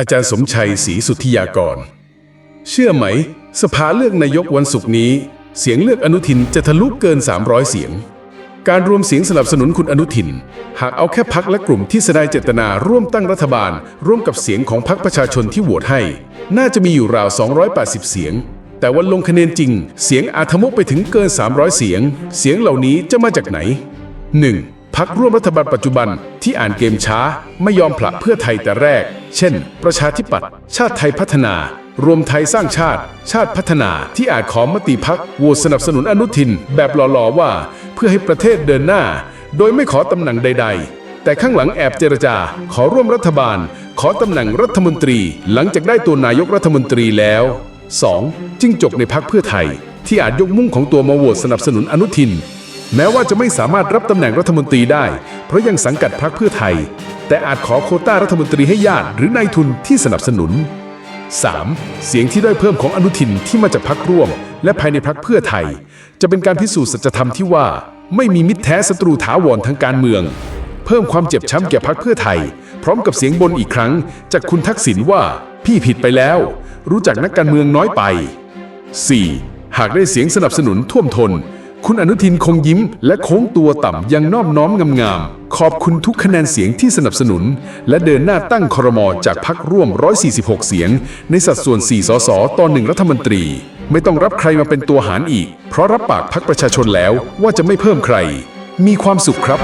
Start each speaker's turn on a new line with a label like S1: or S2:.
S1: อาจารย์สมชัยศรีสุทธิยากร เชื่อไหม สภาเลือกนายกวันศุกร์นี้ เสียงเลือกอนุทินจะทะลุเกิน 300 เสียง การรวมเสียงสนับสนุนคุณอนุทิน หากเอาแค่พักและกลุ่มที่แสดงเจตนาร่วมตั้งรัฐบาล ร่วมกับเสียงของพักประชาชนที่โหวตให้ น่าจะมีอยู่ราว 280 เสียงแต่วันลงคะแนนจริง เสียงอาจทะมุไปถึงเกิน 300 เสียง เสียงเหล่านี้จะมาจากไหน 1. พักร่วมรัฐบาลปัจจุบัน ที่อ่านเกมช้าไม่ยอมผลักเพื่อไทยแต่แรก เช่น ประชาธิปัตย์ชาติไทยพัฒนา รวมไทยสร้างชาติ ชาติพัฒนาที่อาจขอมติพักโหวตสนับสนุนอนุทิน แบบหล่อๆว่า เพื่อให้ประเทศเดินหน้า โดยไม่ขอตำแหน่งใด ๆ แต่ข้างหลังแอบเจรจา ขอร่วมรัฐบาล ขอตำแหน่งรัฐมนตรี หลังจากได้ตัวนายกรัฐมนตรีแล้ว 2. จิ้งจกในพักเพื่อไทย ที่อาจยกมุ่งของตัวมาโหวตสนับสนุนอนุทิน แม้ว่าจะไม่สามารถรับตำแหน่งรัฐมนตรีได้ เพราะยังสังกัดพรรคเพื่อไทย แต่อาจขอโคต้ารัฐมนตรีให้ญาติหรือนายทุนที่สนับสนุน 3. เสียงที่ได้เพิ่มของอนุทินที่มาจากพรรคร่วม และภายในพรรคเพื่อไทย จะเป็นการพิสูจน์สัจธรรมที่ว่า ไม่มีมิตรแท้ศัตรูถาวรทางการเมือง เพิ่มความเจ็บช้ำแก่พรรคเพื่อไทย พร้อมกับเสียงบนอีกครั้ง จากคุณทักษิณว่าพี่ผิดไปแล้ว รู้จักนักการเมืองน้อยไป 4. หากได้เสียงสนับสนุนท่วมทน คุณอนุทินคงยิ้ม และโค้งตัวต่ำยังนอบน้อมงามๆ ขอบคุณทุกคะแนนเสียงที่สนับสนุน และเดินหน้าตั้งครมจากพักร่วม 146 เสียง ในสัดส่วน 4 สส ต่อหนึ่งรัฐมนตรี ไม่ต้องรับใครมาเป็นตัวหารอีก เพราะรับปากพักประชาชนแล้วว่าจะไม่เพิ่มใคร มีความสุขครับ